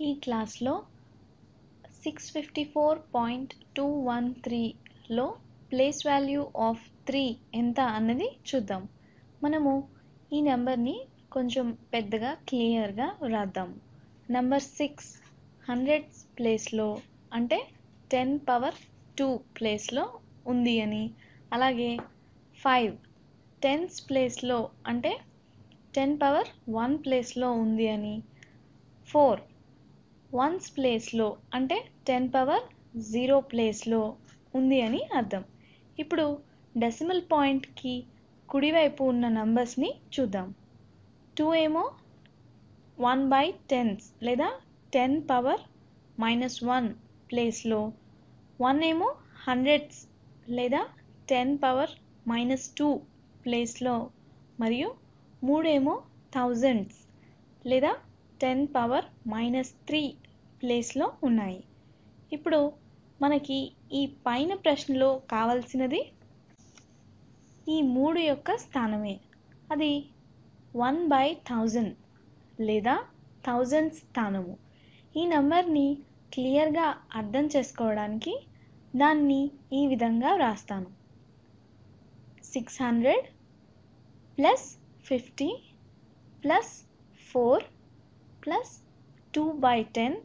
ఈ క్లాస్లో six fifty four point two one త్రీలో ప్లేస్ వాల్యూ ఆఫ్ త్రీ ఎంత అన్నది చూద్దాం. మనము ఈ నెంబర్ని కొంచెం పెద్దగా క్లియర్గా రాద్దాం నెంబర్ సిక్స్ హండ్రెడ్స్ ప్లేస్లో అంటే టెన్ పవర్ టూ ప్లేస్లో ఉంది అని. అలాగే ఫైవ్ టెన్స్ ప్లేస్లో అంటే టెన్ పవర్ వన్ ప్లేస్లో ఉంది అని. ఫోర్ వన్స్ ప్లేస్లో అంటే టెన్ పవర్ జీరో ప్లేస్లో ఉంది అని అర్థం. ఇప్పుడు డెసిమల్ పాయింట్కి కుడివైపు ఉన్న నంబర్స్ని చూద్దాం. టూ ఏమో? వన్ బై టెన్స్ లేదా టెన్ పవర్ మైనస్ వన్ ప్లేస్లో వన్ ఏమో? హండ్రెడ్స్ లేదా టెన్ పవర్ మైనస్ టూ ప్లేస్లో మరియు మూడేమో థౌజండ్స్ లేదా టెన్ పవర్ మైనస్ త్రీ ప్లేస్లో ఉన్నాయి. ఇప్పుడు మనకి ఈ పైన ప్రశ్నలో కావాల్సినది ఈ మూడు యొక్క స్థానమే. అది వన్ బై థౌజండ్ లేదా థౌజండ్ స్థానము. ఈ నెంబర్ని క్లియర్గా అర్థం చేసుకోవడానికి దాన్ని ఈ విధంగా వ్రాస్తాను. Six hundred plus fifty plus four plus two by ten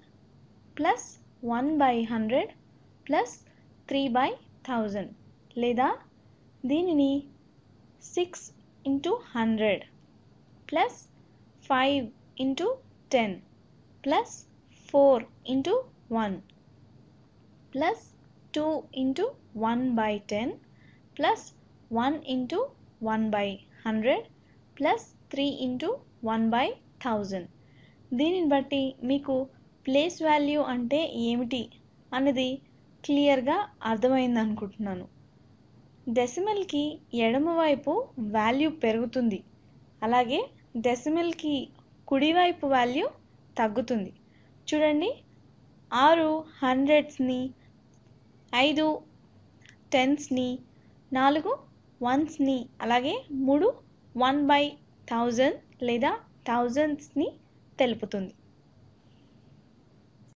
plus one by hundred plus three by thousand లేదా దీనిని six into hundred plus five into ten plus four into one plus two into one by ten plus one into one by hundred plus three into one by thousand దీనిని బట్టి మీకు place value అంటే ఏమిటి అన్నది క్లియర్గా అర్థమైంది అనుకుంటున్నాను. డెసిమల్కి ఎడమవైపు వాల్యూ పెరుగుతుంది. అలాగే డెసిమల్కి కుడివైపు వాల్యూ తగ్గుతుంది. చూడండి ఆరు హండ్రెడ్స్ని ఐదు టెన్స్ని నాలుగు వన్స్ని అలాగే మూడు వన్ బై థౌజండ్ లేదా థౌజండ్స్ని తెలుపుతుంది.